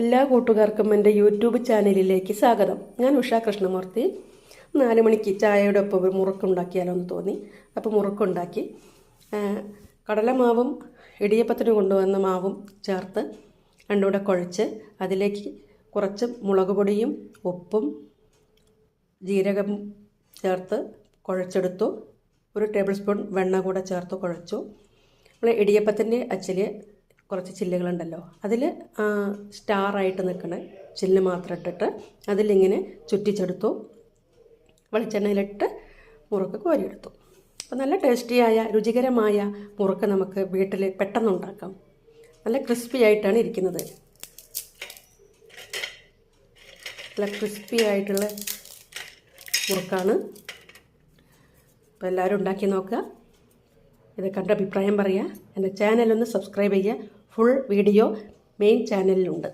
എല്ലാ കൂട്ടുകാർക്കും എന്റെ യൂട്യൂബ് ചാനലിലേക്ക് സ്വാഗതം. ഞാൻ ഉഷ കൃഷ്ണമൂർത്തി. നാല് മണിക്ക് ചായയുടെ ഒപ്പം ഒരു മുറുക്കുണ്ടാക്കിയാലോ എന്ന് തോന്നി. അപ്പോൾ മുറുക്കുണ്ടാക്കി. കടലമാവും ഇടിയപ്പത്തിന് കൊണ്ടുവന്ന മാവും ചേർത്ത് രണ്ടുകൂടെ കുഴച്ച് അതിലേക്ക് കുറച്ച് മുളക് പൊടിയും ഉപ്പും ജീരകം ചേർത്ത് കുഴച്ചെടുത്തു. ഒരു ടേബിൾ സ്പൂൺ വെണ്ണ കൂടെ ചേർത്ത് കുഴച്ചു. നമ്മൾ ഇടിയപ്പത്തിന്റെ അച്ചിൽ കുറച്ച് ചില്ലുകളുണ്ടല്ലോ. അതിൽ സ്റ്റാറായിട്ട് നിൽക്കണ ചില്ല് മാത്രം ഇട്ടിട്ട് അതിലിങ്ങനെ ചുറ്റിച്ചെടുത്തു. വെളിച്ചെണ്ണയിലിട്ട് മുറുക്ക് കോരിയെടുത്തു അപ്പോൾ നല്ല ടേസ്റ്റിയായ രുചികരമായ മുറുക്ക് നമുക്ക് വീട്ടിൽ പെട്ടെന്ന് ഉണ്ടാക്കാം നല്ല ക്രിസ്പി ആയിട്ടാണ് ഇരിക്കുന്നത്. നല്ല ക്രിസ്പി ആയിട്ടുള്ള മുറുക്കാണ്. അപ്പോൾ എല്ലാവരും ഉണ്ടാക്കി നോക്കുക. ഇത് കണ്ട അഭിപ്രായം പറയുക. എന്റെ ചാനലൊന്ന് സബ്സ്ക്രൈബ് ചെയ്യുക. Full video main ചാനലിലുണ്ട്